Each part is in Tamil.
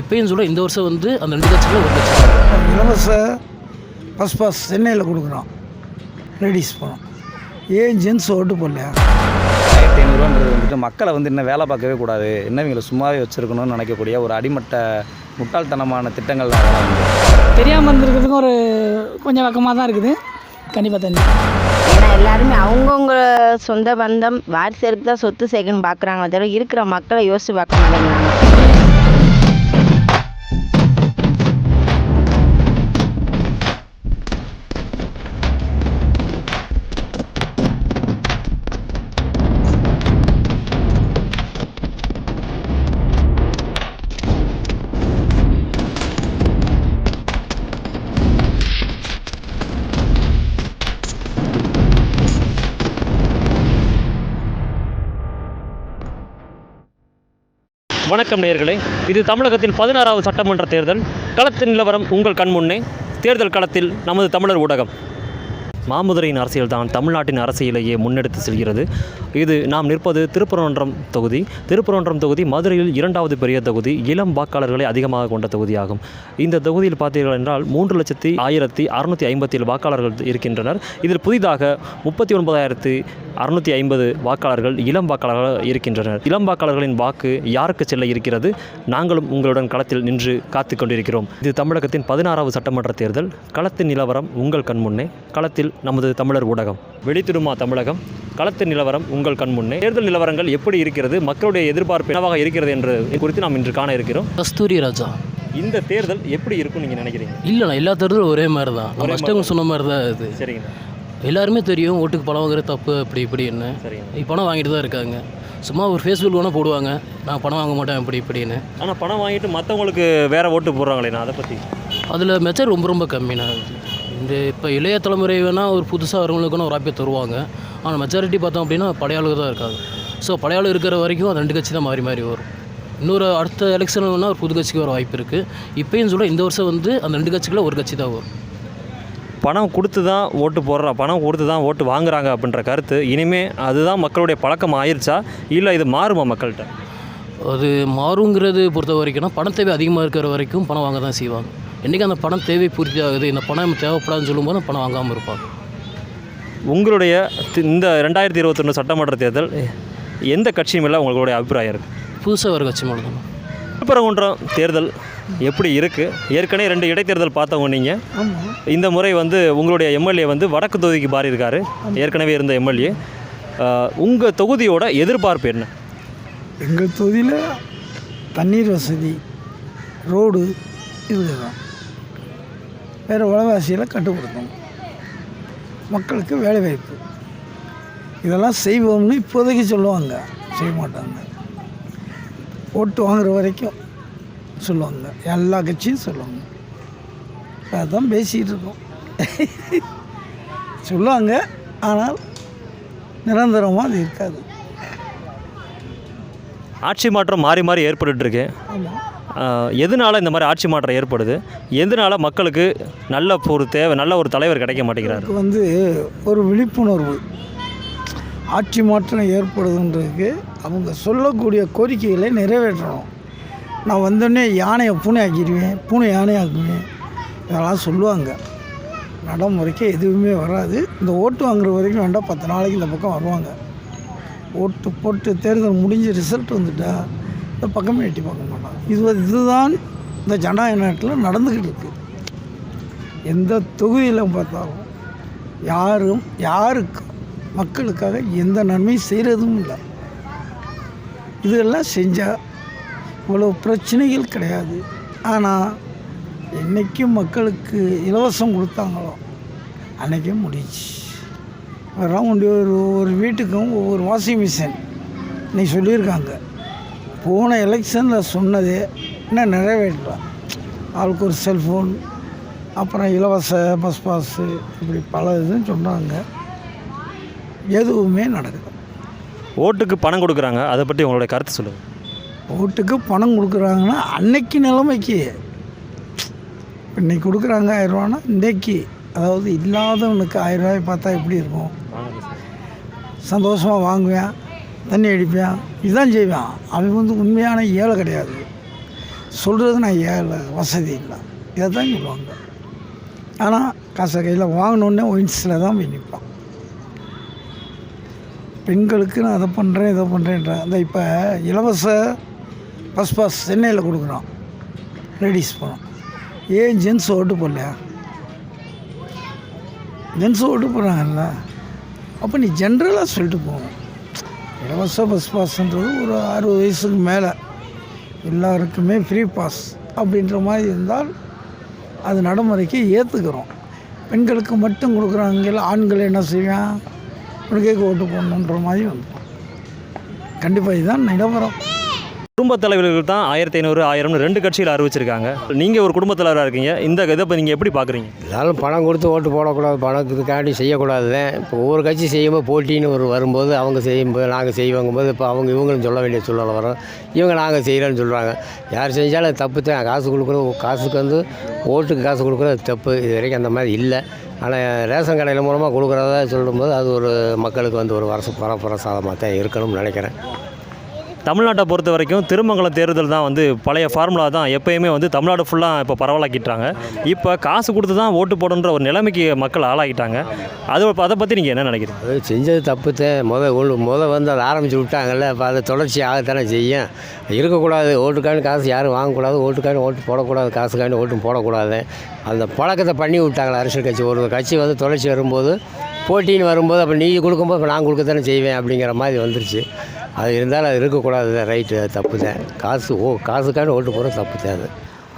இப்பயும் சொல்ல இந்த வருஷம் வந்து அந்த ரெண்டு கட்சியில் ஒரு தான். இலவச பஸ் பாஸ் சென்னையில் கொடுக்குறோம். லேடிஸ் போனோம் ஏன் ஜென்ஸ் ஓட்டு போடலையா ஆயிரத்தி ஐநூறுவான்றது வந்துட்டு மக்களை வந்து இன்னும் வேலை பார்க்கவே கூடாது. இன்னும் இவங்களை சும்மாவே வச்சுருக்கணும்னு நினைக்கக்கூடிய ஒரு அடிமட்ட முட்டாள்தனமான திட்டங்கள் தான் தெரியாமல் இருந்திருக்கிறதுக்கும் ஒரு கொஞ்சம் வெக்கமாக தான் இருக்குது. கண்டிப்பாக தண்ணி ஏன்னா எல்லாருமே அவங்கவுங்க சொந்த பந்தம் வாரிசுக்கு தான் சொத்து சேர்க்கணும்னு பார்க்குறாங்களே தவிர இருக்கிற மக்களை யோசிச்சு பார்க்க மாட்டேங்கிறாங்க. வணக்கம் நேயர்களே. இது தமிழகத்தின் பதினாறாவது சட்டமன்ற தேர்தல். களத்தின் நிலவரம் உங்கள் கண் முன்னே. தேர்தல் களத்தில் நமது தமிழர் ஊடகம். மாமுதுரையின் அரசியல் தான் தமிழ்நாட்டின் அரசியலையே முன்னெடுத்து செல்கிறது. இது நாம் நிற்பது திருப்பரங்குன்றம் தொகுதி. திருப்பரங்குன்றம் தொகுதி மதுரையில் இரண்டாவது பெரிய தொகுதி இளம் வாக்காளர்களை அதிகமாக கொண்ட தொகுதியாகும். இந்த தொகுதியில் பார்த்தீர்கள் என்றால் மூன்று லட்சத்தி ஆயிரத்தி அறுநூற்றி ஐம்பத்தி ஏழு வாக்காளர்கள் இருக்கின்றனர். இதில் புதிதாக முப்பத்தி ஒன்பதாயிரத்தி அறுநூற்றி ஐம்பது வாக்காளர்கள் இளம் வாக்காளர்கள் இருக்கின்றனர். இளம் வாக்காளர்களின் வாக்கு யாருக்கு செல்ல இருக்கிறது? நாங்களும் உங்களுடன் களத்தில் நின்று காத்து கொண்டிருக்கிறோம். இது தமிழகத்தின் பதினாறாவது சட்டமன்ற தேர்தல். களத்தின் நிலவரம் உங்கள் கண் முன்னே. களத்தில் நமது தமிழர் ஊடகம். வெளித்திடுமா தமிழகம்? களத்தின் நிலவரம் உங்கள் கண் முன்னே. தேர்தல் நிலவரங்கள் எப்படி இருக்கிறது? மக்களுடைய எதிர்பார்ப்பு என்னவாக இருக்கிறது என்று குறித்து நாம் இன்று காண இருக்கிறோம். கஸ்தூரி ராஜா. இந்த தேர்தல் எப்படி இருக்கும் நீங்கள் நினைக்கிறீங்க? இல்லைண்ணா எல்லா தேர்தலும் ஒரே மாதிரி தான் நம்ம ஃபஸ்ட் டைம் சொன்ன மாதிரி தான் இது. சரிங்க. எல்லாருமே தெரியும் ஓட்டுக்கு பணம் வாங்குறது தப்பு அப்படி இப்படின்னு சரிங்க. இப்போ பணம் வாங்கிட்டு தான் இருக்காங்க. சும்மா ஒரு ஃபேஸ்புக் வேணால் போடுவாங்க. நான் பணம் வாங்க மாட்டேன் அப்படி இப்படின்னு. ஆனால் பணம் வாங்கிட்டு மற்றவங்களுக்கு வேற ஓட்டு போடுறாங்களே நான் அதை பற்றி அதில் மெச்சர் ரொம்ப ரொம்ப கம்மிண்ணா. இந்த இப்போ இளைய தலைமுறை வேணால் ஒரு புதுசாக வரவங்களுக்குன்னு ஒரு வாய்ப்பை தருவாங்க. ஆனால் மெஜாரிட்டி பார்த்தோம் அப்படின்னா படையாளுக்கு தான் இருக்காங்க. ஸோ படையாளு இருக்கிற வரைக்கும் அது ரெண்டு கட்சி தான் மாறி மாறி வரும். இன்னொரு அடுத்த எலெக்ஷன் வேணால் ஒரு புது கட்சிக்கு வர வாய்ப்பு இருக்குது இப்பயும் சொல்ல இந்த வருஷம் வந்து அந்த ரெண்டு கட்சிக்குள்ள ஒரு கட்சி தான் வரும். பணம் கொடுத்து தான் ஓட்டு போடுறா பணம் கொடுத்து தான் ஓட்டு வாங்குறாங்க அப்படின்ற கருத்து. இனிமே அதுதான் மக்களுடைய பழக்கம் ஆயிருச்சா? இல்லை இது மாறுமா மக்கள்கிட்ட? அது மாறுங்கிறது பொறுத்த வரைக்கும்னா பண தேவை அதிகமாக இருக்கிற வரைக்கும் பணம் வாங்க தான் செய்வாங்க. என்றைக்கு அந்த பணம் தேவை பூர்த்தி ஆகுது இந்த பணம் தேவைப்படாதுன்னு சொல்லும்போது அந்த பணம் வாங்காமல் இருப்பாங்க. உங்களுடைய இந்த ரெண்டாயிரத்தி இருபத்தொன்று சட்டமன்ற தேர்தல் எந்த கட்சி மேலே உங்களுடைய அபிப்பிராயம் இருக்குது புதுசாக வர கட்சி மேலே திருப்பரங்குன்றம் தேர்தல் எப்படி இருக்குது ஏற்கனவே ரெண்டு இடைத்தேர்தல் பார்த்தவங்க நீங்கள் இந்த முறை வந்து உங்களுடைய எம்எல்ஏ வந்து வடக்கு தொகுதிக்கு மாறி இருக்காரு ஏற்கனவே இருந்த எம்எல்ஏ. உங்கள் தொகுதியோட எதிர்பார்ப்பு என்ன? எங்கள் தொகுதியில் தண்ணீர் வசதி ரோடு இதுதான் வேறு விலைவாசியில் கட்டுப்படுத்தணும். மக்களுக்கு வேலைவாய்ப்பு இதெல்லாம் செய்வோம்னு இப்போதைக்கு சொல்லுவாங்க. செய்ய மாட்டாங்க. ஓட்டு வாங்குற வரைக்கும் சொல்லுவாங்க. எல்லா கட்சியும் சொல்லுவாங்க. அதான் பேசிகிட்டு இருக்கோம். சொல்லுவாங்க. ஆனால் நிரந்தரமாக அது இருக்காது. ஆட்சி மாற்றம் மாறி மாறி ஏற்பட்டுட்டு இருக்கு. ஆமாம் எதனால இந்த மாதிரி ஆட்சி மாற்றம் ஏற்படுது? எதனால மக்களுக்கு நல்ல ஒரு தேவை நல்ல ஒரு தலைவர் கிடைக்க மாட்டேங்கிறாரு? வந்து ஒரு விழிப்புணர்வு. ஆட்சி மாற்றம் ஏற்படுதுன்றதுக்கு அவங்க சொல்லக்கூடிய கோரிக்கைகளை நிறைவேற்றணும். நான் வந்தோடனே யானையை பூனை ஆக்கிடுவேன் பூனை யானை ஆக்குவேன் இதெல்லாம் சொல்லுவாங்க. நடைமுறைக்கு எதுவுமே வராது. இந்த ஓட்டு வாங்குற வரைக்கும் வேண்டாம் பத்து நாளைக்கு இந்த பக்கம் வருவாங்க. ஓட்டு போட்டு தேர்தல் முடிஞ்சு ரிசல்ட் வந்துட்டால் இந்த பக்கமே எட்டி பார்க்க மாட்டான். இது இதுதான் இந்த ஜனநாயக நாட்டில் நடந்துக்கிட்டு இருக்கு. எந்த தொகுதியில் பார்த்தாலும் யாரும் யாருக்கும் மக்களுக்காக எந்த நன்மையும் செய்கிறதும் இல்லை. இதெல்லாம் செஞ்சால் இவ்வளோ பிரச்சனைகள் கிடையாது. ஆனால் என்றைக்கும் மக்களுக்கு இலவசம் கொடுத்தாங்களோ அன்றைக்கே முடிச்சு அதெல்லாம் ஒரு ஒரு வீட்டுக்கும் ஒவ்வொரு வாஷிங் மிஷின். இன்னைக்கு சொல்லியிருக்காங்க. போன எலெக்ஷனில் சொன்னதே இன்னும் நிறைவேற்றலாம் ஆளுக்கு ஒரு செல்ஃபோன் அப்புறம் இலவச பஸ் பாஸு இப்படி பல இதுன்னு சொன்னாங்க. எதுவுமே நடக்குது ஓட்டுக்கு பணம் கொடுக்குறாங்க. அதை பற்றி உங்களுடைய கருத்து சொல்லுங்கள் ஓட்டுக்கு பணம் கொடுக்குறாங்கன்னா அன்னைக்கு நிலைமைக்கு. இன்னைக்கு கொடுக்குறாங்க ஆயிரரூவானா இன்றைக்கி அதாவது இல்லாதவனுக்கு ஆயிரரூவாய் பார்த்தா எப்படி இருக்கும்? சந்தோஷமாக வாங்குவேன். தண்ணி அடிப்பேன். இதுதான் செய்வேன். அவன் வந்து உண்மையான ஏழை கிடையாது. சொல்கிறது நான் ஏழை வசதி இல்லை. இதை தான் சொல்லுவாங்க. ஆனால் காசை கையில் வாங்கினோடனே ஒயின்ஸில் தான் போய் நிற்பான் பெண்களுக்கு நான் அதை பண்ணுறேன் இதை பண்ணுறேன்றேன் அந்த இப்போ இலவச பஸ் பாஸ் சென்னையில் கொடுக்குறான். லேடிஸ் பணம் ஏன் ஜென்ஸ் ஓட்டு போடலையா ஜென்ஸ் ஓட்டு போடுறாங்கல்ல. அப்போ நீ ஜென்ரலாக சொல்லிட்டு போகணும் இலவச பஸ் பாஸ்ன்றது ஒரு அறுபது வயசுக்கு மேலே. எல்லாருக்குமே ஃப்ரீ பாஸ் அப்படின்ற மாதிரி இருந்தால் அது நடைமுறைக்கு ஏற்றுக்கிறோம் பெண்களுக்கு மட்டும் கொடுக்குறாங்க ஆண்கள் என்ன செய்வான் உனக்கே ஓட்டு போடணுன்ற மாதிரி வந்து கண்டிப்பாக இதுதான் நிலவரம். குடும்ப தலைவர்கள் தான் ஆயிரத்தி ஐநூறு ஆயிரம்னு ரெண்டு கட்சியில் அறிவிச்சிருக்காங்க. நீங்கள் ஒரு குடும்ப தலைவராக இருக்கீங்க. இந்த இதை இப்போ நீங்கள் எப்படி பார்க்குறீங்க எல்லாரும் பணம் கொடுத்து ஓட்டு போடக்கூடாது. பணத்துக்காண்டி செய்யக்கூடாது தான் இப்போ ஒவ்வொரு கட்சி செய்யும்போது போட்டின்னு ஒரு வரும்போது அவங்க செய்யும்போது நாங்கள் செய்வோங்கும்போது இப்போ அவங்க இவங்களும் சொல்ல வேண்டிய சூழ்நிலை வரும். இவங்க நாங்கள் செய்கிறோன்னு சொல்கிறாங்க யார் செஞ்சாலும் தப்பு தான். காசு கொடுக்குற காசுக்கு வந்து ஓட்டுக்கு காசு கொடுக்குறது தப்பு. இது வரைக்கும் அந்த மாதிரி இல்லை. ஆனால் ரேஷன் கடையில் மூலமாக கொடுக்குறதா சொல்லும்போது அது ஒரு மக்களுக்கு வந்து ஒரு வரச சாதமாக தான் இருக்கணும்னு நினைக்கிறேன். தமிழ்நாட்டை பொறுத்த வரைக்கும் திருமங்கலம் தேர்தல் தான் வந்து பழைய ஃபார்முலா தான். எப்போயுமே வந்து தமிழ்நாடு ஃபுல்லாக இப்போ பரவலாக்கிட்டாங்க. இப்போ காசு கொடுத்து தான் ஓட்டு போடணுன்ற ஒரு நிலைமைக்கு மக்கள் ஆளாகிட்டாங்க. அது அதை பற்றி நீங்கள் என்ன நினைக்கிறீங்க? அது செஞ்சது தப்பு தான் முதல் ஒன்று முத வந்து அதை ஆரம்பித்து விட்டாங்கல்ல. இப்போ அதை தொடர்ச்சி ஆகத்தானே செய்யும். இருக்கக்கூடாது. ஓட்டுக்காண்டு காசு யாரும் வாங்கக்கூடாது. ஓட்டுக்காண்டு ஓட்டு போடக்கூடாது. காசுக்காண்டு ஓட்டும் போடக்கூடாது. அந்த பழக்கத்தை பண்ணி விட்டாங்களே அரசியல் கட்சி. ஒரு கட்சி வந்து தொடர்ச்சி வரும்போது போட்டின்னு வரும்போது அப்போ நீ கொடுக்கும்போது இப்போ நான் கொடுக்கத்தானே செய்வேன் அப்படிங்கிற மாதிரி வந்துருச்சு. அது இருந்தாலும் அது இருக்கக்கூடாது ரைட்டு தப்பு தான் காசு ஓ காசுக்காண்டு ஓட்டு போகிறது தப்பு தான் அது.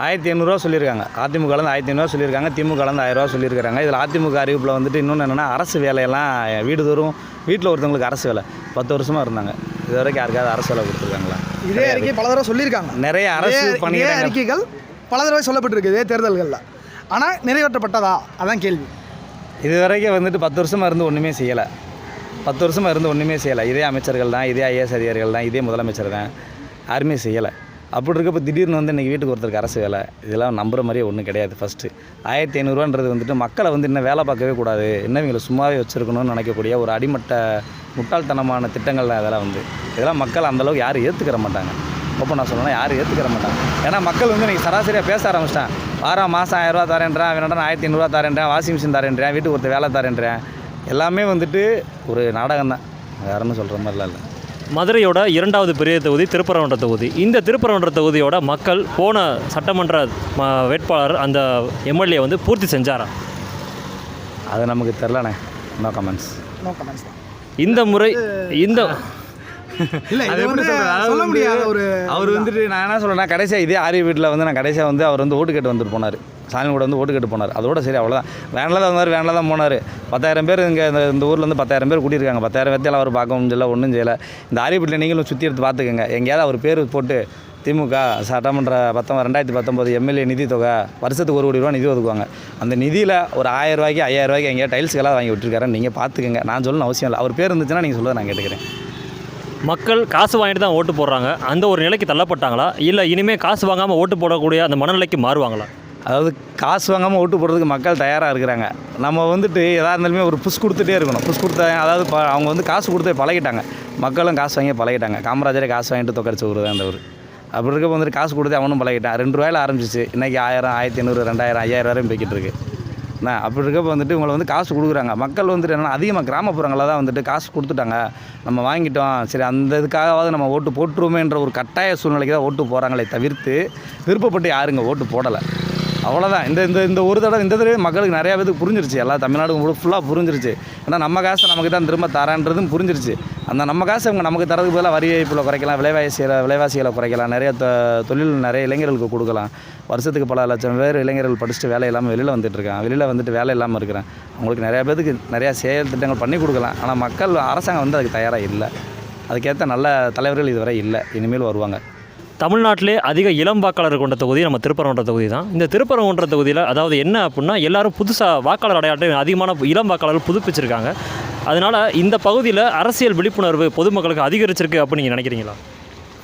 ஆயிரத்தி ஐநூறுரூவா சொல்லியிருக்காங்க. அதிமுகலேருந்து ஆயிரத்தி ஐநூறுவா சொல்லியிருக்காங்க. திமுகலேருந்து ஆயிரரூவா சொல்லியிருக்காங்க இதில் அதிமுக அறிவிப்பில் வந்துட்டு இன்னொன்று என்னென்னா அரசு வேலையெல்லாம் வீடு தோறும் வீட்டில் ஒருத்தவங்களுக்கு அரசு வேலை. பத்து வருஷமாக இருந்தாங்க. இது வரைக்கும் யாருக்காவது அரசு வேலை கொடுத்துருக்காங்களா? இதே அறிக்கை பல தடவை சொல்லியிருக்காங்க. நிறைய அரசு பணியிடங்கள். அறிக்கைகள் பல தடவை சொல்லப்பட்டிருக்கு இதே தேர்தல்களில். ஆனால் நிறைவேற்றப்பட்டதா? அதான் கேள்வி. இது வரைக்கும் வந்துட்டு பத்து வருஷமாக இருந்து ஒன்றுமே செய்யலை. பத்து வருஷமாக இருந்து ஒன்றுமே செய்யலை. இதே அமைச்சர்கள் தான் இதே ஐஏஎஸ் அதிகாரிகள் தான் இதே முதலமைச்சர் தான். யாருமே செய்யலை. அப்படி இருக்கப்போ திடீர்னு வந்து இன்றைக்கி வீட்டுக்கு ஒருத்தருக்கு அரசு வேலை. இதெல்லாம் நம்புற மாதிரியே ஒன்றும் கிடையாது ஃபஸ்ட்டு ஆயிரத்தி ஐநூறுரூவான்றது வந்துட்டு மக்களை வந்து இன்னும் வேலை பார்க்கவே கூடாது. இன்னும் இவங்களை சும்மாவே வச்சுருக்கணும்னு நினைக்கக்கூடிய ஒரு அடிமட்ட முட்டாள்தனமான திட்டங்கள் தான் இதெல்லாம் வந்து. இதெல்லாம் மக்கள் அந்தளவுக்கு யாரும் ஏற்றுக்கிற மாட்டாங்க. அப்போ நான் சொல்லணும் யாரும் ஏற்றுக்கிற மாட்டாங்க. ஏன்னா மக்கள் வந்து இன்றைக்கி சராசரியாக பேச ஆரம்பிச்சிட்டான். வாரம் மாதம் ஆயிரரூவா தரேன்றேன் வேணாடா ஆயிரத்தி ஐநூறுரூவா தரேன்றேன் வாஷிங் மிஷின் தரேன்றேன் வீட்டுக்கு ஒருத்தர் வேலை தரேன்றேன். எல்லாமே வந்துட்டு ஒரு நாடகம் தான் வேறன்னு சொல்கிற மாதிரிலாம் இல்லை. மதுரையோட இரண்டாவது பெரிய தொகுதி திருப்பரங்குன்ற தொகுதி. இந்த திருப்பரங்குன்ற தொகுதியோட மக்கள் போன சட்டமன்ற ம- வேட்பாளர் அந்த எம்எல்ஏ வந்து பூர்த்தி செஞ்சாரா? அது நமக்கு தெரிலண்ணே. நோ கமெண்ட்ஸ் நோ கமெண்ட்ஸ் தான் இந்த முறை இந்த இல்லை அது எப்படி? அதாவது சொல்ல முடியாத ஒரு அவர் வந்துட்டு நான் என்ன சொல்கிறேன்னா கடைசியாக இதே ஆரிய வீட்டில் வந்து நான் கடைசியாக வந்து அவர் வந்து ஓட்டு கேட்டு வந்துட்டு போனார். சாமி கூட வந்து ஓட்டு கேட்டு போனார். அதோட சரி அவ்வளோதான் வேனில் தான் வந்தார் வேனில் தான் போனார். பத்தாயிரம் பேர் இங்கே இந்த இந்த ஊரில் வந்து பத்தாயிரம் பேர் கூட்டியிருக்காங்க. பத்தாயிரம் பேர்த்தையும் அவர் பார்க்கவும் செய்யல ஒன்றும் செய்யலை. இந்த ஆரிய வீட்டில் நீங்களும் சுற்றி எடுத்து பார்த்துக்கோங்க. எங்கேயாவது அவர் பேர் போட்டு திமுக சட்டமன்ற பத்தொம்பது ரெண்டாயிரத்தி பத்தொம்போது எம்எல்ஏ நிதி தொகை வருஷத்துக்கு ஒரு கோடி ரூபா நிதி ஒதுக்குவாங்க. அந்த நிதியில் ஒரு ஆயிரம் ரூபாய்க்கு ஐயாயிரம் ரூபாய்க்கு எங்கேயா டைல்ஸ்க்கெல்லாம் வாங்கி விட்டுருக்காரு நீங்கள் பார்த்துக்கங்க. நான் சொல்லணும் அவசியம் இல்லை. அவர் பேர் இருந்துச்சுன்னா நீங்கள் சொல்லுவது நான் கேட்டுக்கிறேன். மக்கள் காசு வாங்கிட்டு தான் ஓட்டு போடுறாங்க. அந்த ஒரு நிலைக்கு தள்ளப்பட்டாங்களா? இல்லை இனிமேல் காசு வாங்காமல் ஓட்டு போடக்கூடிய அந்த மனநிலைக்கு மாறுவாங்களா? அதாவது காசு வாங்காமல் ஓட்டு போடுறதுக்கு மக்கள் தயாராக இருக்கிறாங்க. நம்ம வந்துட்டு எதாக இருந்தாலுமே ஒரு புஷ் கொடுத்துட்டே இருக்கணும். புஷ் கொடுத்தா அதாவது அவங்க வந்து காசு கொடுத்து பழகிட்டாங்க. மக்களும் காசு வாங்கி பழகிட்டாங்க. காமராஜரே காசு வாங்கிட்டு தொக்கரிச்ச ஊர் அந்த ஒரு அப்படி இருக்க வந்துட்டு காசு கொடுத்து அவனும் பழகிட்டான். ரெண்டு ரூபாயில் ஆரம்பிச்சிச்சு. இன்றைக்கி ஆயிரம் ஆயிரத்தி ஐநூறு ரெண்டாயிரம் ஐயாயிரம் வரையும் போய்கிட்டு இருக்குது அப்படி இருக்கப்போ வந்துட்டு இவங்களை வந்து காசு கொடுக்குறாங்க. மக்கள் வந்துட்டு என்னென்னா அதிகமாக கிராமப்புறங்களில் தான் வந்துட்டு காசு கொடுத்துட்டாங்க. நம்ம வாங்கிட்டோம். சரி அந்த இதுக்காகவாவது நம்ம ஓட்டு போட்டுருவோமேன்ற ஒரு கட்டாய சூழ்நிலைக்கு தான் ஓட்டு போகிறாங்களே தவிர்த்து விருப்பப்பட்டு யாருங்க ஓட்டு போடலை. அவ்வளோதான் இந்த இந்த இந்த ஒரு தடவை இந்த தடவை மக்களுக்கு நிறையா பேருக்கு புரிஞ்சிருச்சு. எல்லா தமிழ்நாடு ஃபுல்லாக புரிஞ்சிருச்சு. ஏன்னா நம்ம காசை நமக்கு தான் திரும்ப தரான்றதும் புரிஞ்சிருச்சு. அந்த நம்ம காசு அவங்க நமக்கு தரதுக்கு பதிலாக வரி வாய்ப்பில் குறைக்கலாம் விலைவாசியில் விலைவாசிகளை குறைக்கலாம். நிறைய தொழில் நிறைய இளைஞர்களுக்கு கொடுக்கலாம். வருஷத்துக்கு பல லட்சம் பேர் இளைஞர்கள் படிச்சுட்டு வேலை இல்லாமல் வெளியில் வந்துட்டு இருக்காங்க. வெளியில் வந்துட்டு வேலை இல்லாமல் இருக்கிறேன் அவங்களுக்கு நிறையா பேருக்கு நிறையா செயல் திட்டங்கள் பண்ணி கொடுக்கலாம். ஆனால் மக்கள் அரசாங்கம் வந்து அதுக்கு தயாராக இல்லை. அதுக்கேற்ற நல்ல தலைவர்கள் இதுவரை இல்லை. இனிமேல் வருவாங்க. தமிழ்நாட்டிலே அதிக இளம் வாக்காளர் கொண்ட தொகுதி நம்ம திருப்பரங்குன்ற தொகுதி தான் இந்த திருப்பரங்குன்ற தொகுதியில் அதாவது என்ன அப்படின்னா எல்லாரும் புதுசாக வாக்காளர் அடையாட்டை அதிகமான இளம் வாக்காளர்கள் புதுப்பிச்சிருக்காங்க. அதனால் இந்த பகுதியில் அரசியல் விழிப்புணர்வு பொதுமக்களுக்கு அதிகரிச்சிருக்கு அப்படின்னு நீங்கள் நினைக்கிறீங்களா?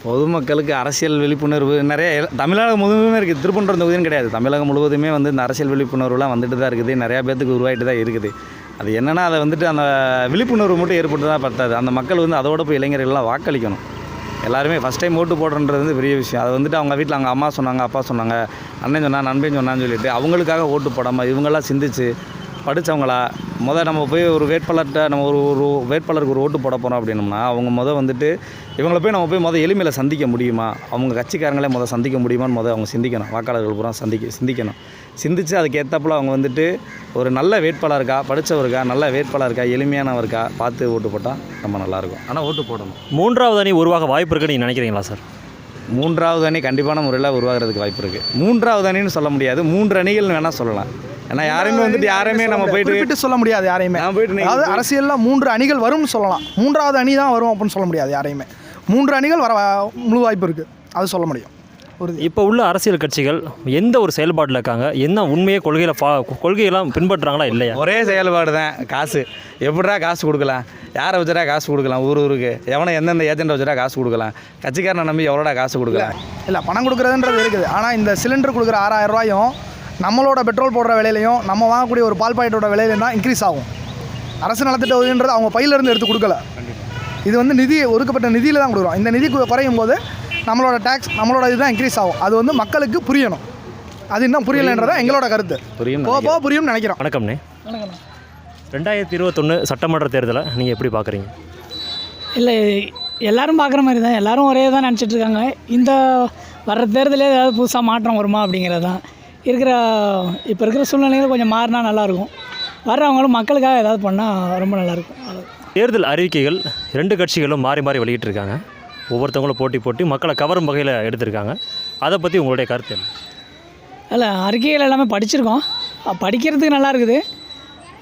பொதுமக்களுக்கு அரசியல் விழிப்புணர்வு நிறைய தமிழகம் முழுவதுமே இருக்குது திருப்பன்றம் தொகுதின்னு கிடையாது. தமிழகம் முழுவதுமே வந்து இந்த அரசியல் விழிப்புணர்வுலாம் வந்துட்டு தான் இருக்குது. நிறையா பேர்த்துக்கு உருவாகிட்டு தான் இருக்குது. அது என்னென்னா அதை வந்துட்டு அந்த விழிப்புணர்வு மட்டும் ஏற்பட்டு தான் பத்தாது. அந்த மக்கள் வந்து அதோட போய் இளைஞர்கள்லாம் வாக்களிக்கணும். எல்லாருமே ஃபஸ்ட் டைம் ஓட்டு போடுறன்றது வந்து பெரிய விஷயம். அது வந்துட்டு அவங்க வீட்டில் அவங்க அம்மா சொன்னாங்க அப்பா சொன்னாங்க அண்ணன் சொன்னான் நண்பன் சொன்னான்னு சொல்லிட்டு அவங்களுக்காக ஓட்டு போடாமல் இவங்கெல்லாம் சிந்திச்சு படித்தவங்களா முதல் நம்ம போய் ஒரு வேட்பாளர்கிட்ட நம்ம ஒரு ஒரு வேட்பாளருக்கு ஒரு ஓட்டு போட போகிறோம் அப்படின்னோம்னா அவங்க முதல் வந்துட்டு இவங்கள போய் நம்ம போய் மொதல் எளிமையில் சந்திக்க முடியுமா? அவங்க கட்சிக்காரங்களே முதல் சந்திக்க முடியுமான்னு மொதல் அவங்க சிந்திக்கணும். வாக்காளர்கள் பூரா சந்திக்க சிந்திக்கணும். சிந்திச்சு அதுக்கு ஏற்றாப்புல அவங்க வந்துட்டு ஒரு நல்ல வேட்பாளருக்கா படித்தவருக்கா நல்ல வேட்பாளருக்கா எளிமையானவருக்கா பார்த்து ஓட்டு போட்டால் ரொம்ப நல்லாயிருக்கும் ஆனால் ஓட்டு போடணும். மூன்றாவது அணி உருவாக வாய்ப்பு இருக்குன்னு நீங்கள் நினைக்கிறீங்களா சார்? மூன்றாவது அணி கண்டிப்பான முறையில் உருவாகிறதுக்கு வாய்ப்பு இருக்குது மூன்றாவது அணின்னு சொல்ல முடியாது மூன்று அணிகள் வேணால் சொல்லலாம். ஏன்னா யாருமே வந்துட்டு யாருமே நம்ம போயிட்டு சொல்ல முடியாது யாரையுமே. நான் போயிட்டு அதாவது அரசியலில் மூன்று அணிகள் வரும்னு சொல்லலாம். மூன்றாவது அணி தான் வரும் அப்படின்னு சொல்ல முடியாது யாரையுமே. மூன்று அணிகள் வர முழு வாய்ப்பு இருக்குது அது சொல்ல முடியும். இப்போ உள்ள அரசியல் கட்சிகள் எந்த ஒரு செயல்பாட்டில் இருக்காங்க? என்ன உண்மையே கொள்கையில் ஃபா கொள்கையெல்லாம் பின்பற்றுறாங்களா இல்லையா? ஒரே செயல்பாடு தான். காசு. எப்படிடா காசு கொடுக்கலாம்? யாரை வச்சுடா காசு கொடுக்கலாம்? ஊர் ஊருக்கு. எவனை எந்தெந்த ஏஜென்ட்டை வச்சுடா காசு கொடுக்கலாம்? கட்சிக்காரனை நம்பி எவ்வளோடா காசு கொடுக்கலாம்? இல்லை பணம் கொடுக்குறதுன்றது இருக்குது. ஆனால் இந்த சிலிண்டர் கொடுக்குற ஆறாயிரம் ரூபாயும் நம்மளோட பெட்ரோல் போடுற விலையிலையும் நம்ம வாங்கக்கூடிய ஒரு பால் பாக்கெட்டோட விலையிலையும் தான் இன்க்ரீஸ் ஆகும். அரசு நலத்திட்ட உதவின்றது அவங்க பையிலேருந்து எடுத்து கொடுக்கல. இது வந்து நிதி ஒதுக்கப்பட்ட நிதியில் தான் கொடுக்குறோம். இந்த நிதி குறையும் போது நம்மளோட டேக்ஸ் நம்மளோட இதுதான் இன்க்ரீஸ் ஆகும். அது வந்து மக்களுக்கு புரியணும். அது இன்னும் புரியலைன்றதான் எங்களோட கருத்து. புரியும் போக போக புரியும்னு நினைக்கிறோம். வணக்கம்ண்ணே வணக்கண்ணா ரெண்டாயிரத்தி இருபத்தொன்று சட்டமன்ற தேர்தலை நீங்கள் எப்படி பார்க்குறீங்க? இல்லை எல்லாரும் பார்க்குற மாதிரி தான். எல்லாரும் ஒரே தான் நினச்சிட்டு இருக்காங்க. இந்த வர்ற தேர்தலே ஏதாவது புதுசாக மாற்றம் வருமா அப்படிங்கிறது தான். இருக்கிற இப்போ இருக்கிற சூழ்நிலைகள் கொஞ்சம் மாறினா நல்லாயிருக்கும். வர்றவங்களும் மக்களுக்காக ஏதாவது பண்ணால் ரொம்ப நல்லாயிருக்கும். தேர்தல் அறிவிக்கைகள் ரெண்டு கட்சிகளும் மாறி மாறி வெளியிட்டிருக்காங்க. ஒவ்வொருத்தவங்களும் போட்டி போட்டி மக்களை கவரும் வகையில் எடுத்திருக்காங்க. அதை பற்றி உங்களுடைய கருத்து என்ன? இல்லை அறிக்கைகள் எல்லாமே படிச்சிருக்கோம். படிக்கிறதுக்கு நல்லா இருக்குது.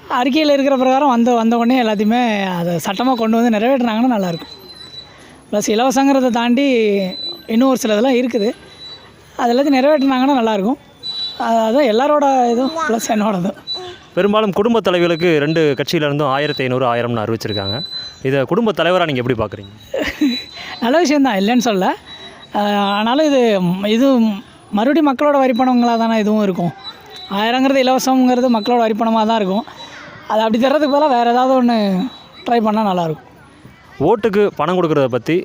அறிக்கையில் இருக்கிற பிரகாரம் வந்த வந்த உடனே எல்லாத்தையுமே அதை சட்டமாக கொண்டு வந்து நிறைவேற்றினாங்கன்னா நல்லாயிருக்கும் ப்ளஸ் இலவசங்கிறத தாண்டி இன்னும் ஒரு சில இதெல்லாம் இருக்குது. அது எல்லாத்தையும் நிறைவேற்றினாங்கன்னா நல்லாயிருக்கும் அது- அதான் எல்லாரோட இதுவும் ப்ளஸ் என்னோடதும் பெரும்பாலும் குடும்ப தலைவர்களுக்கு ரெண்டு கட்சியில இருந்தும் ஆயிரத்தி ஐநூறு ஆயிரம்னு அறிவிச்சிருக்காங்க. இதை குடும்ப தலைவராக நீங்கள் எப்படி பார்க்குறீங்க நல்ல விஷயந்தான் இல்லைன்னு சொல்ல ஆனாலும் இது இது மறுபடியும் மக்களோட வரிப்பணங்களாக தானே இதுவும் இருக்கும். ஆயிரங்கிறது இலவசங்கிறது மக்களோட வரிப்பணமாக தான் இருக்கும். அது அப்படி தர்றதுக்கு பதிலாக வேறு ஏதாவது ஒன்று ட்ரை பண்ணால் நல்லாயிருக்கும் ஓட்டுக்கு பணம் கொடுக்கறத பற்றி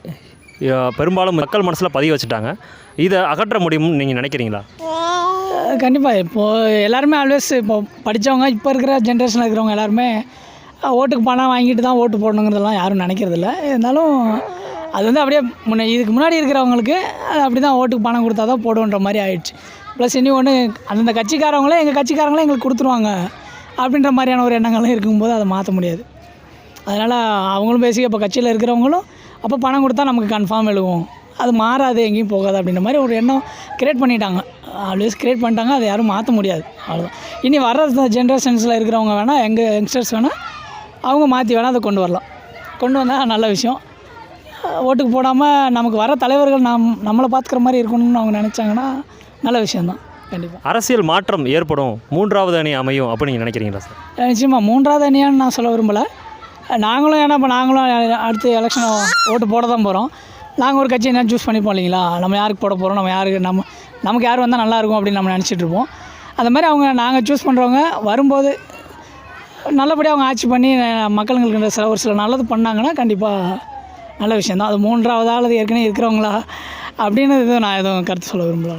பெரும்பாலும் மக்கள் மனசில் பதிய வச்சுட்டாங்க. இதை அகற்ற முடியும்னு நீங்கள் நினைக்கிறீங்களா? கண்டிப்பாக இப்போது எல்லாருமே ஆல்வேஸ் இப்போ படித்தவங்க இப்போ இருக்கிற ஜென்ரேஷனில் இருக்கிறவங்க எல்லாருமே ஓட்டுக்கு பணம் வாங்கிட்டு தான் ஓட்டு போடணுங்கிறதெல்லாம் யாரும் நினைக்கிறதில்ல. இருந்தாலும் அது வந்து அப்படியே முன்ன இதுக்கு முன்னாடி இருக்கிறவங்களுக்கு அது அப்படி தான் ஓட்டுக்கு பணம் கொடுத்தா தான் போடுன்ற மாதிரி ஆயிடுச்சு. ப்ளஸ் இனி ஒன்று அந்தந்த கட்சிக்காரங்களே எங்கள் கட்சிக்காரங்களே எங்களுக்கு கொடுத்துருவாங்க. அப்படின்ற மாதிரியான ஒரு எண்ணங்களும் இருக்கும்போது அதை மாற்ற முடியாது. அதனால் அவங்களும் பேசி இப்போ கட்சியில் இருக்கிறவங்களும் அப்போ பணம் கொடுத்தா நமக்கு கன்ஃபார்ம் எழுவும். அது மாறாது எங்கேயும் போகாது அப்படின்ற மாதிரி ஒரு எண்ணம் க்ரியேட் பண்ணிட்டாங்க. ஆல்வேஸ் கிரியேட் பண்ணிட்டாங்க அதை யாரும் மாற்ற முடியாது. அவ்வளோதான் இனி வர்ற ஜென்ரேஷன்ஸில் இருக்கிறவங்க வேணால் எங்கள் யங்ஸ்டர்ஸ் வேணால் அவங்க மாற்றி வேணால் அதை கொண்டு வரலாம். கொண்டு வந்தால் நல்ல விஷயம். ஓட்டுக்கு போடாமல் நமக்கு வர தலைவர்கள் நாம் நம்மளை பார்த்துக்கிற மாதிரி இருக்கணும்னு அவங்க நினச்சாங்கன்னா நல்ல விஷயந்தான் கண்டிப்பாக அரசியல் மாற்றம் ஏற்படும். மூன்றாவது அணி அமையும் அப்படின்னு நீங்கள் நினைக்கிறீங்களா சார்? நிச்சயமாக மூன்றாவது அணியான்னு நான் சொல்ல விரும்பலை. நாங்களும் ஏன்னா இப்போ நாங்களும் அடுத்த எலெக்ஷன் ஓட்டு போட தான் போகிறோம் நாங்கள் ஒரு கட்சி என்ன சூஸ் பண்ணிப்போம் இல்லைங்களா? நம்ம யாருக்கு போட போகிறோம் நம்ம யாருக்கு நம்ம நமக்கு யார் வந்தால் நல்லாயிருக்கும் அப்படின்னு நம்ம நினச்சிட்டு இருப்போம். அந்த மாதிரி அவங்க நாங்கள் சூஸ் பண்ணுறவங்க வரும்போது நல்லபடியாக அவங்க ஆட்சி பண்ணி மக்களுங்களுக்கு சில ஒரு சில நல்லது பண்ணாங்கன்னா கண்டிப்பாக நல்ல விஷயந்தான் அது மூன்றாவது ஆள் அது ஏற்கனவே இருக்கிறவங்களா? அப்படின்னு எதுவும் நான் எதுவும் கருத்து சொல்ல விரும்பல.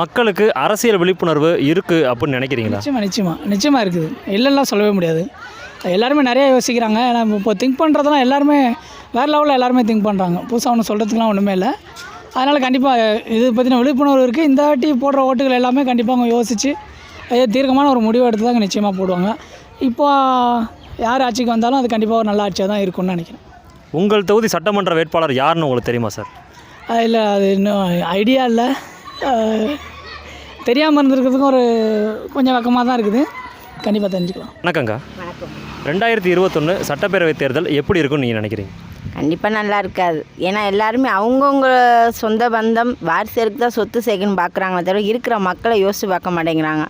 மக்களுக்கு அரசியல் விழிப்புணர்வு இருக்குது அப்படின்னு நினைக்கிறீங்களா? நிச்சயமாக நிச்சயமாக நிச்சயமாக இருக்குது. இல்லைலாம் சொல்லவே முடியாது. எல்லாருமே நிறைய யோசிக்கிறாங்க. ஏன்னா இப்போ திங்க் பண்ணுறதெல்லாம் எல்லாருமே வேறு லெவலில் எல்லாருமே திங்க் பண்ணுறாங்க புதுசாக ஒன்று சொல்கிறதுக்குலாம் ஒன்றுமே இல்லை. அதனால் கண்டிப்பாக இது பற்றின விழிப்புணர்வு இருக்குது இந்த வாட்டி போடுற ஓட்டுகள் எல்லாமே கண்டிப்பாக அவங்க யோசித்து அதே தீர்க்கமான ஒரு முடிவு எடுத்து தாங்க நிச்சயமாக போடுவாங்க. இப்போ யார் ஆட்சிக்கு வந்தாலும் அது கண்டிப்பாக ஒரு நல்ல ஆட்சியாக தான் இருக்கும்னு நினைக்கிறேன். உங்கள் தொகுதி சட்டமன்ற வேட்பாளர் யாருன்னு உங்களுக்கு தெரியுமா சார்? இல்லை அது இன்னும் ஐடியா இல்லை. தெரியாமல் இருந்திருக்கிறதுக்கும் ஒரு கொஞ்சம் வெக்கமாக தான் இருக்குது. கண்டிப்பாக தெரிஞ்சுக்கலாம். வணக்கங்க ரெண்டாயிரத்தி இருபத்தொன்று சட்டப்பேரவை தேர்தல் எப்படி இருக்கும்னு நீங்கள் நினைக்கிறீங்க? கண்டிப்பாக நல்லா இருக்காது. ஏன்னா எல்லாருமே அவங்கவுங்க சொந்த பந்தம் வாரிசுக்கு தான் சொத்து சேர்க்கணும்னு பார்க்குறாங்களே தவிர இருக்கிற மக்களை யோசித்து பார்க்க மாட்டேங்கிறாங்க.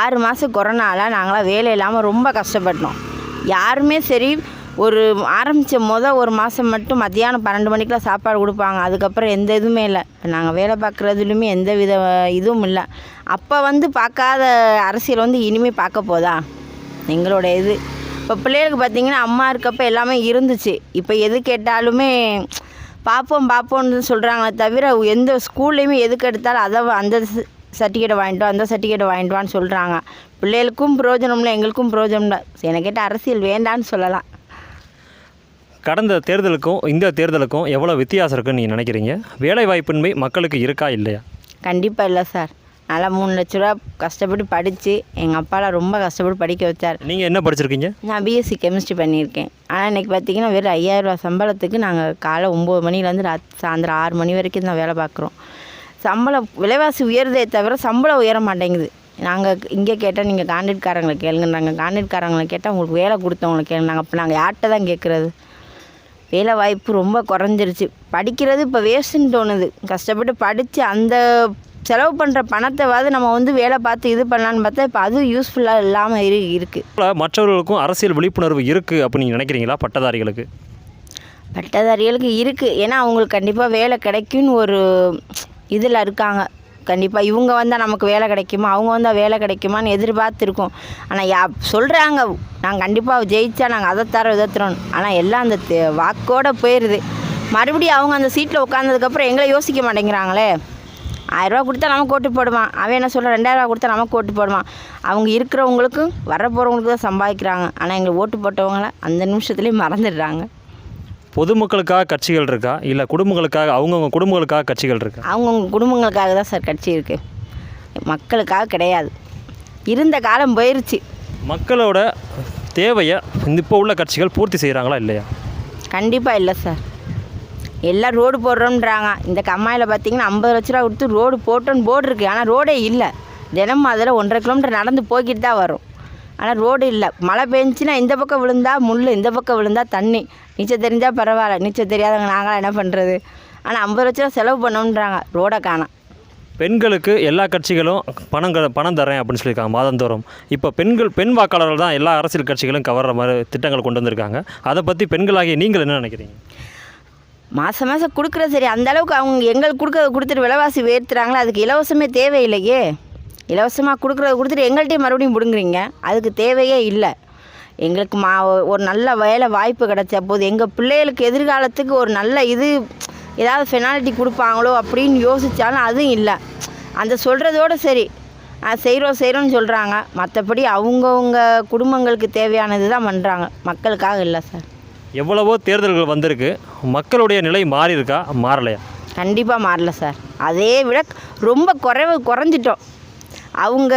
ஆறு மாதம் கொரோனாவில் நாங்களாம் வேலை இல்லாமல் ரொம்ப கஷ்டப்பட்டோம். யாருமே சரி ஒரு ஆரம்பித்த மொதல் ஒரு மாதம் மட்டும் மத்தியானம் பன்னெண்டு மணிக்கெலாம் சாப்பாடு கொடுப்பாங்க. அதுக்கப்புறம் எந்த இதுவுமே இல்லை. இப்போ நாங்கள் வேலை பார்க்குறதுலையுமே எந்த வித இதுவும் இல்லை. அப்போ வந்து பார்க்காத அரசியல் வந்து இனிமேல் பார்க்க போதா? எங்களோட இது. இப்போ பிள்ளைகளுக்கு பார்த்தீங்கன்னா அம்மா இருக்கப்போ எல்லாமே இருந்துச்சு. இப்போ எது கேட்டாலுமே பார்ப்போம் பார்ப்போம்னு சொல்கிறாங்களே தவிர எந்த ஸ்கூல்லையுமே எதுக்கு எடுத்தாலும் அதை அந்த சர்டிஃபிகேட்டை வாங்கிட்டு அந்த சர்டிஃபிகேட்டை வாங்கிட்டு வான்னு சொல்கிறாங்க பிள்ளைகளுக்கும் பிரயோஜனம் இல்லை எங்களுக்கும் பிரயோஜனம் இல்லை. எனக்கு கேட்டால் அரசியல் வேண்டான்னு சொல்லலாம். கடந்த தேர்தலுக்கும் இந்த தேர்தலுக்கும் எவ்வளோ வித்தியாசம் இருக்குன்னு நீங்கள் நினைக்கிறீங்க? வேலை வாய்ப்பின்மை மக்களுக்கு இருக்கா இல்லையா? கண்டிப்பாக இல்லை சார். நல்லா மூணு லட்ச ரூபா கஷ்டப்பட்டு படித்து எங்கள் அப்பாலாம் ரொம்ப கஷ்டப்பட்டு படிக்க வச்சார். நீங்கள் என்ன படிச்சிருக்கீங்க? நான் பிஎஸ்சி கெமிஸ்ட்ரி பண்ணியிருக்கேன். ஆனால் இன்றைக்கி பார்த்தீங்கன்னா வெறும் ஐயாயிரரூவா சம்பளத்துக்கு நாங்கள் காலை ஒம்பது மணிலேருந்து ராத் சாயந்தரம் ஆறு மணி வரைக்கும் தான் வேலை பார்க்குறோம் சம்பளம் விலைவாசி உயருதே தவிர சம்பளம் உயர மாட்டேங்குது. நாங்கள் இங்கே கேட்டால் நீங்கள் கான்ட்ராக்ட்காரங்களை கேளுங்கன்றாங்க. கான்ட்ராக்ட்காரங்களை கேட்டால் உங்களுக்கு வேலை கொடுத்தவங்களை கேளுங்க. அப்போ நாங்கள் யார்கிட்ட தான் கேட்குறது வேலை வாய்ப்பு ரொம்ப குறைஞ்சிருச்சு. படிக்கிறது இப்போ வேஸ்ட்டுன்னு தோணுது. கஷ்டப்பட்டு படித்து அந்த செலவு பண்ணுற பணத்தைவாது நம்ம வந்து வேலை பார்த்து இது பண்ணலான்னு பார்த்தா இப்போ அதுவும் யூஸ்ஃபுல்லாக இல்லாமல் இரு இருக்குது மற்றவர்களுக்கும் அரசியல் விழிப்புணர்வு இருக்குது அப்படின்னு நீங்கள் நினைக்கிறீங்களா பட்டதாரிகளுக்கு? பட்டதாரிகளுக்கு இருக்குது ஏன்னா அவங்களுக்கு கண்டிப்பாக வேலை கிடைக்கும்னு ஒரு இதில் இருக்காங்க. கண்டிப்பாக இவங்க வந்தால் நமக்கு வேலை கிடைக்குமா? அவங்க வந்தால் வேலை கிடைக்குமான்னு எதிர்பார்த்துருக்கோம். ஆனால் யா சொல்கிறாங்க நாங்கள் கண்டிப்பாக ஜெயித்தா நாங்கள் அதை தரோம் இதை தரோம் ஆனால் எல்லாம் அந்த வாக்கோடு வாக்கோட போயிடுது மறுபடியும் அவங்க அந்த சீட்டில் உட்காந்ததுக்கப்புறம் எங்களை யோசிக்க மாட்டேங்கிறாங்களே? ஆயிரரூவா கொடுத்தா நமக்கு ஓட்டு போடுவான் அவன் என்ன சொல்கிறான் ரெண்டாயிரரூவா கொடுத்தா நமக்கு ஓட்டு போடுவான் அவங்க இருக்கிறவங்களுக்கும் வரப்போகிறவங்களுக்கு தான் சம்பாதிக்கிறாங்க. ஆனால் எங்களை ஓட்டு போட்டவங்கள அந்த நிமிஷத்துலேயே மறந்துடுறாங்க. பொதுமக்களுக்காக கட்சிகள் இருக்கா? இல்லை குடும்பங்களுக்காக அவங்கவுங்க குடும்பங்களுக்காக கட்சிகள் இருக்கா? அவங்கவுங்க குடும்பங்களுக்காக தான் சார் கட்சி இருக்குது மக்களுக்காக கிடையாது. இருந்த காலம் போயிருச்சு. மக்களோட தேவையை இப்போ உள்ள கட்சிகள் பூர்த்தி செய்கிறாங்களா இல்லையா? கண்டிப்பாக இல்லை சார். எல்லாம் ரோடு போடுறோம்ன்றாங்க. இந்த கம்மாயில் பார்த்தீங்கன்னா ஐம்பது லட்ச ரூபா கொடுத்து ரோடு போட்டோன்னு போர்டு இருக்குது ஆனால் ரோடே இல்லை. தினமும் அதில் ஒன்றரை கிலோமீட்டர் நடந்து போய்கிட்டு தான் வரும். ஆனால் ரோடு இல்லை. மழை பெஞ்சுன்னா இந்த பக்கம் விழுந்தா முள் இந்த பக்கம் விழுந்தா தண்ணி. நீச்சல் தெரிஞ்சால் பரவாயில்ல. நீச்சல் தெரியாதவங்க நாங்களாம் என்ன பண்ணுறது ஆனால் ஐம்பது லட்ச ரூபா செலவு பண்ணோன்றாங்க ரோடை காணோம் பெண்களுக்கு எல்லா கட்சிகளும் பணம் பணம் தரேன் அப்படின்னு சொல்லியிருக்காங்க மாதந்தோறும். இப்போ பெண்கள் பெண் வாக்காளர்கள் தான் எல்லா அரசியல் கட்சிகளும் கவர்ற மாதிரி திட்டங்கள் கொண்டு வந்திருக்காங்க. அதை பற்றி பெண்களாகிய நீங்கள் என்ன நினைக்கிறீங்க? மாதம் மாதம் கொடுக்குறது சரி. அந்த அளவுக்கு அவங்க எங்களுக்கு கொடுக்கறத கொடுத்துட்டு விலைவாசி உயர்த்துறாங்களே அதுக்கு இலவசமே தேவையில்லையே. இலவசமாக கொடுக்குறத கொடுத்துட்டு எங்கள்கிட்டயும் மறுபடியும் பிடுங்குறீங்க. அதுக்கு தேவையே இல்லை. எங்களுக்கு மா ஒரு நல்ல வேலை வாய்ப்பு கிடைச்ச போது எங்கள் பிள்ளைகளுக்கு எதிர்காலத்துக்கு ஒரு நல்ல இது ஏதாவது பெனால்ட்டி கொடுப்பாங்களோ அப்படின்னு யோசித்தாலும் அதுவும் இல்லை. அந்த சொல்கிறதோட சரி. செய்கிறோம் செய்கிறோன்னு சொல்கிறாங்க மற்றபடி அவங்கவுங்க குடும்பங்களுக்கு தேவையானது தான் பண்ணுறாங்க மக்களுக்காக இல்லை சார். எவ்வளவோ தேர்தல்கள் வந்திருக்கு. மக்களுடைய நிலை மாறி இருக்கா மாறலையா? கண்டிப்பாக மாறல சார். அதே விட ரொம்ப குறைவு குறைஞ்சிட்டோம். அவங்க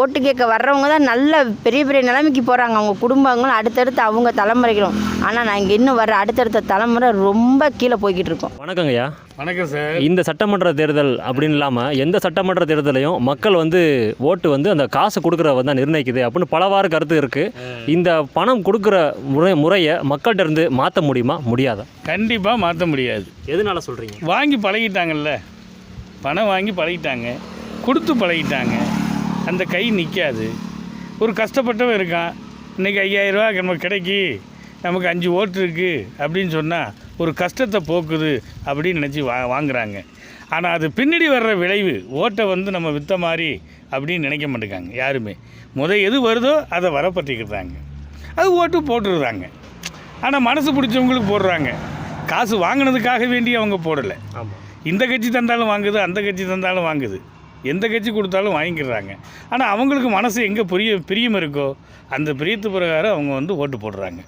ஓட்டு கேட்க வர்றவங்க தான் நல்ல பெரிய பெரிய நிலைமைக்கு போகிறாங்க அவங்க குடும்பங்களும் அடுத்தடுத்து அவங்க தலைமுறைகளும். ஆனால் நாங்கள் இன்னும் வர அடுத்தடுத்த தலைமுறை ரொம்ப கீழே போய்கிட்டு இருக்கோம். வணக்கங்கய்யா. வணக்கம் சார். இந்த சட்டமன்ற தேர்தல் அப்படின்னு இல்லாமல் எந்த சட்டமன்ற தேர்தலையும் மக்கள் வந்து ஓட்டு வந்து அந்த காசு கொடுக்குறவ தான் நிர்ணயிக்குது அப்படின்னு பலவாறு கருத்து இருக்குது இந்த பணம் கொடுக்குற முறை முறையை மக்கள்கிட்ட இருந்து மாற்ற முடியுமா? முடியாதா? கண்டிப்பாக மாற்ற முடியாது. எதனால சொல்கிறீங்க வாங்கி பழகிட்டாங்கல்ல. பணம் வாங்கி பழகிட்டாங்க. கொடுத்து பழகிட்டாங்க. அந்த கை நிற்காது ஒரு கஷ்டப்பட்டவன் இருக்கான். இன்றைக்கி ஐயாயிரரூவா நமக்கு கிடைக்கி நமக்கு அஞ்சு ஓட்டு இருக்குது அப்படின்னு சொன்னால் ஒரு கஷ்டத்தை போக்குது அப்படின்னு நினச்சி வா வாங்குறாங்க. ஆனால் அது பின்னாடி வர்ற விளைவு ஓட்டை வந்து நம்ம விற்ற மாதிரி அப்படின்னு நினைக்க மாட்டேங்காங்க யாருமே. முத எது வருதோ அதை வரப்பற்றிக்கிறாங்க அது ஓட்டு போட்டுருந்தாங்க ஆனால் மனசு பிடிச்சவங்களுக்கு போடுறாங்க. காசு வாங்கினதுக்காக வேண்டி அவங்க போடலை. ஆமாம் இந்த கட்சி தந்தாலும் வாங்குது அந்த கட்சி தந்தாலும் வாங்குது. எந்த கட்சி கொடுத்தாலும் வாங்கிக்கிறாங்க ஆனால் அவங்களுக்கு மனசு எங்கே பிரிய பிரியம் இருக்கோ அந்த பிரியத்து பிரகாரம் அவங்க வந்து ஓட்டு போடுறாங்க.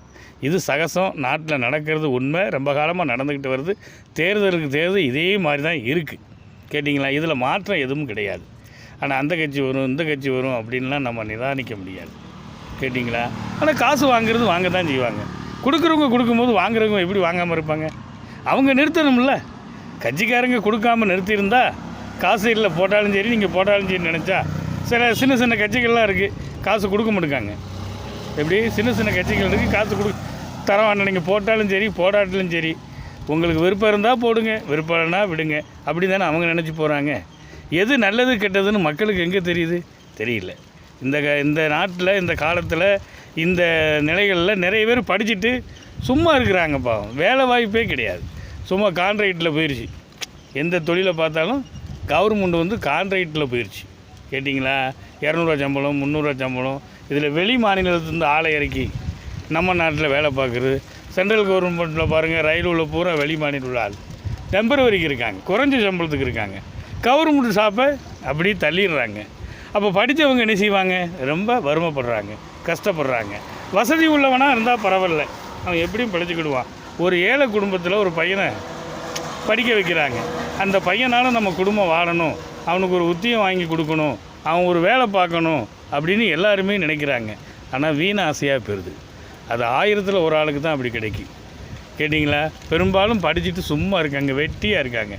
இது சகசம். நாட்டில் நடக்கிறது உண்மை. ரொம்ப காலமாக நடந்துக்கிட்டு வருது. தேர்தலுக்கு தேர்தல் இதே மாதிரி தான் இருக்குது கேட்டிங்களா? இதில் மாற்றம் எதுவும் கிடையாது. ஆனால் அந்த கட்சி வரும் இந்த கட்சி வரும் அப்படின்லாம் நம்ம நிதானிக்க முடியாது. கேட்டிங்களா? ஆனால் காசு வாங்குறது வாங்க தான் செய்வாங்க. கொடுக்குறவங்க கொடுக்கும்போது வாங்குறவங்க எப்படி வாங்காமல் இருப்பாங்க? அவங்க நிறுத்தணும்ல. கட்சிக்காரங்க கொடுக்காம நிறுத்தியிருந்தால் காசு இல்லை போட்டாலும் சரி நீங்கள் போட்டாலும் சரி நினச்சா சில சின்ன சின்ன கட்சிகள்லாம் இருக்குது காசு கொடுக்க மாட்டுக்காங்க எப்படி? சின்ன சின்ன கட்சிகள் இருக்குது காசு கொடு தரவான நீங்கள் போட்டாலும் சரி போடாட்டிலும் சரி உங்களுக்கு விருப்பம் இருந்தால் போடுங்க விருப்பம் இல்லைன்னா விடுங்க. அப்படி தானே அவங்க நினச்சி போகிறாங்க எது நல்லது கெட்டதுன்னு மக்களுக்கு எங்கே தெரியுது? தெரியல. இந்த க இந்த நாட்டில் இந்த காலத்தில் இந்த நிலைகளில் நிறைய பேர் படிச்சுட்டு சும்மா இருக்கிறாங்க பாவம். வேலை வாய்ப்பே கிடையாது. சும்மா கான்ட்ராக்டில் போயிடுச்சு எந்த தொழிலை பார்த்தாலும் கவர்மெண்ட் வந்து கான்ட்ராக்டில் போயிடுச்சு கேட்டிங்களா? இரநூறுவா சம்பளம் முந்நூறுரூவா சம்பளம். இதில் வெளி மாநிலத்துலேருந்து ஆளை இறக்கி நம்ம நாட்டில் வேலை பார்க்குறது சென்ட்ரல் கவர்மெண்ட்டில் பாருங்கள் ரயில் உள்ள பூரா வெளி மாநில உள்ள ஆள். டெம்பரவரிக்கு இருக்காங்க குறைஞ்ச சம்பளத்துக்கு இருக்காங்க. கவர்மெண்ட் ஷாப்பை அப்படியே தள்ளிடுறாங்க. அப்போ படித்தவங்க என்ன செய்வாங்க? ரொம்ப வறுமைப்படுறாங்க கஷ்டப்படுறாங்க. வசதி உள்ளவனாக இருந்தால் பரவாயில்ல. அவன் எப்படியும் பிழைச்சிக்கிடுவான். ஒரு ஏழை குடும்பத்தில் ஒரு பையனை படிக்க வைக்கிறாங்க. அந்த பையனால் நம்ம குடும்பம் வாழணும். அவனுக்கு ஒரு உத்தியம் வாங்கி கொடுக்கணும். அவன் ஒரு வேலை பார்க்கணும் அப்படின்னு எல்லாருமே நினைக்கிறாங்க. ஆனால் வீண் ஆசையாக போயிடுது அது ஆயிரத்தில் ஒரு ஆளுக்கு தான் அப்படி கிடைக்கும் கேட்டிங்களா? பெரும்பாலும் படிச்சுட்டு சும்மா இருக்காங்க வெட்டியாக இருக்காங்க.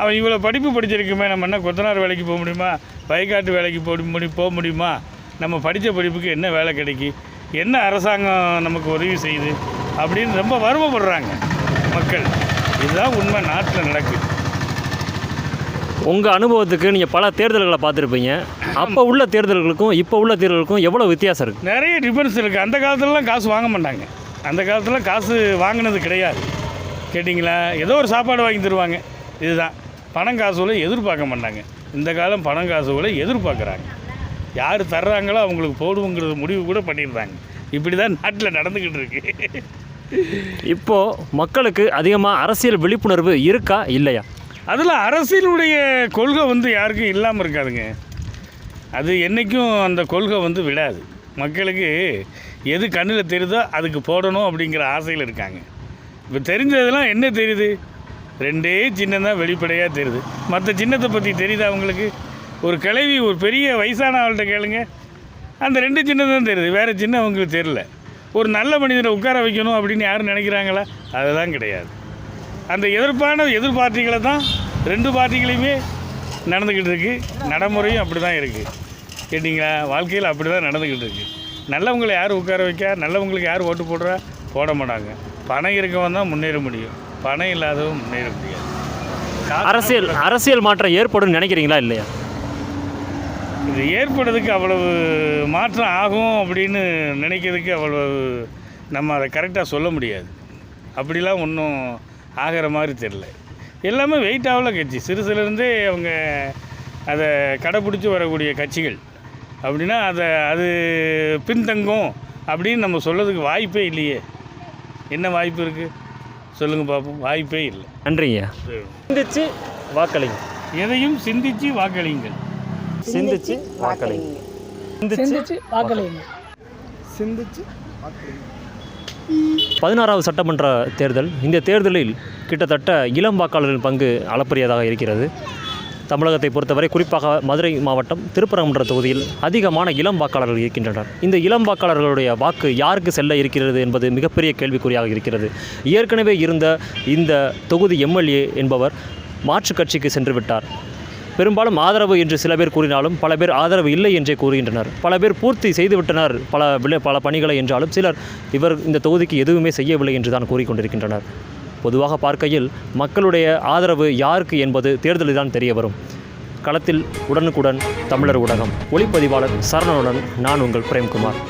அவன் இவ்வளோ படிப்பு படிச்சிருக்குமே நம்ம என்ன கொத்தனார் வேலைக்கு போக முடியுமா? வயக்காட்டு வேலைக்கு போக முடி போக முடியுமா? நம்ம படித்த படிப்புக்கு என்ன வேலை கிடைக்கி? என்ன அரசாங்கம் நமக்கு உதவி செய்யுது? அப்படின்னு ரொம்ப வருமப்படுறாங்க மக்கள். இதுதான் உண்மை நாட்டில் நடக்குது. உங்கள் அனுபவத்துக்கு நீங்கள் பல தேர்தல்களை பார்த்துருப்பீங்க. அப்போ உள்ள தேர்தல்களுக்கும் இப்போ உள்ள தேர்தலுக்கும் எவ்வளோ வித்தியாசம் இருக்குது நிறைய டிஃபரன்ஸ் இருக்குது அந்த காலத்துலலாம் காசு வாங்க மாட்டாங்க. அந்த காலத்தில் காசு வாங்கினது கிடையாது. கேட்டிங்களா? ஏதோ ஒரு சாப்பாடு வாங்கி தருவாங்க. இதுதான். பணம் காசுகளை எதிர்பார்க்க மாட்டாங்க. இந்த காலம் பணம் காசுகளை எதிர்பார்க்குறாங்க. யார் தர்றாங்களோ அவங்களுக்கு போடுவோங்கிறது முடிவு கூட பண்ணிடுறாங்க. இப்படி தான் நாட்டில் நடந்துக்கிட்டு இருக்கு. இப்போது மக்களுக்கு அதிகமாக அரசியல் விழிப்புணர்வு இருக்கா இல்லையா? அதில் அரசியலுடைய கொள்கை வந்து யாருக்கும் இல்லாமல் இருக்காதுங்க. அது என்றைக்கும் அந்த கொள்கை வந்து விடாது. மக்களுக்கு எது கண்ணில் தெரியுதோ அதுக்கு போடணும் அப்படிங்கிற ஆசையில் இருக்காங்க. இப்போ தெரிஞ்சதெல்லாம் என்ன தெரியுது? ரெண்டே சின்னம் தான் வெளிப்படையாக தெரியுது. மற்ற சின்னத்தை பற்றி தெரியுது அவங்களுக்கு ஒரு கிளவி ஒரு பெரிய வயசான ஆள்கிட்ட கேளுங்க. அந்த ரெண்டு சின்னம் தான் தெரியுது. வேறு சின்னம் அவங்களுக்கு தெரில ஒரு நல்ல மனிதரை உட்கார வைக்கணும் அப்படின்னு யாரும் நினைக்கிறாங்களா? அதெல்லாம் கிடையாது. அந்த எதிர்ப்பான எதிர் பார்ட்டிகளை தான் ரெண்டு பார்ட்டிகளையுமே நடந்துக்கிட்டு இருக்கு. நடைமுறையும் அப்படி தான் இருக்குது கேட்டிங்களா? வாழ்க்கையில் அப்படி தான் நடந்துக்கிட்டு இருக்கு. நல்லவங்களை யார் உட்கார வைக்க? நல்லவங்களுக்கு யார் ஓட்டு போடுறா? போட மாட்டாங்க. பணம் இருக்கவன் தான் முன்னேற முடியும். பணம் இல்லாதவன் முன்னேற முடியாது. அரசியல் அரசியல் மாற்றம் ஏற்படும் நினைக்கிறீங்களா இல்லையா? இது ஏற்படுறதுக்கு அவ்வளவு மாற்றம் ஆகும் அப்படின்னு நினைக்கிறதுக்கு அவ்வளவு நம்ம அதை கரெக்டாக சொல்ல முடியாது. அப்படிலாம் ஒன்றும் ஆகிற மாதிரி தெரில எல்லாமே வெயிட் ஆகல கட்சி. சிறுசுலேருந்தே அவங்க அதை கடைப்பிடிச்சி வரக்கூடிய கட்சிகள். அப்படின்னா அதை அது பின்தங்கும் அப்படின்னு நம்ம சொல்லதுக்கு வாய்ப்பே இல்லையே. என்ன வாய்ப்பு இருக்குது சொல்லுங்கள் பார்ப்போம் வாய்ப்பே இல்லை. நன்றிங்க. சிந்திச்சு வாக்களிங்க. எதையும் சிந்திச்சு வாக்களியுங்கள். சிந்திச்சு வாக்களிங்க. சிந்திச்சு வாக்களிங்க. சிந்திச்சு பதினாறாவது சட்டமன்ற தேர்தல். இந்த தேர்தலில் கிட்டத்தட்ட இளம் வாக்காளர்களின் பங்கு அளப்பரியதாக இருக்கிறது. தமிழகத்தை பொறுத்தவரை குறிப்பாக மதுரை மாவட்டம் திருப்பரங்குன்ற தொகுதியில் அதிகமான இளம் வாக்காளர்கள் இருக்கின்றனர். இந்த இளம் வாக்காளர்களுடைய வாக்கு யாருக்கு செல்ல இருக்கிறது என்பது மிகப்பெரிய கேள்விக்குறியாக இருக்கிறது. ஏற்கனவே இருந்த இந்த தொகுதி எம்எல்ஏ என்பவர் மாற்றுக் கட்சிக்கு சென்று விட்டார். பெரும்பாலும் ஆதரவு என்று சில பேர் கூறினாலும் பல பேர் ஆதரவு இல்லை என்றே கூறுகின்றனர். பல பேர் பூர்த்தி செய்துவிட்டனர். பல பல பணிகளை என்றாலும் சிலர் இவர் இந்த தொகுதிக்கு எதுவுமே செய்யவில்லை என்று தான் கூறிக்கொண்டிருக்கின்றனர். பொதுவாக பார்க்கையில் மக்களுடைய ஆதரவு யாருக்கு என்பது தேர்தலில் தான் தெரிய வரும். களத்தில் உடனுக்குடன் தமிழர் ஊடகம். ஒளிப்பதிவாளர் சரணனுடன் நான் உங்கள் பிரேம்குமார்.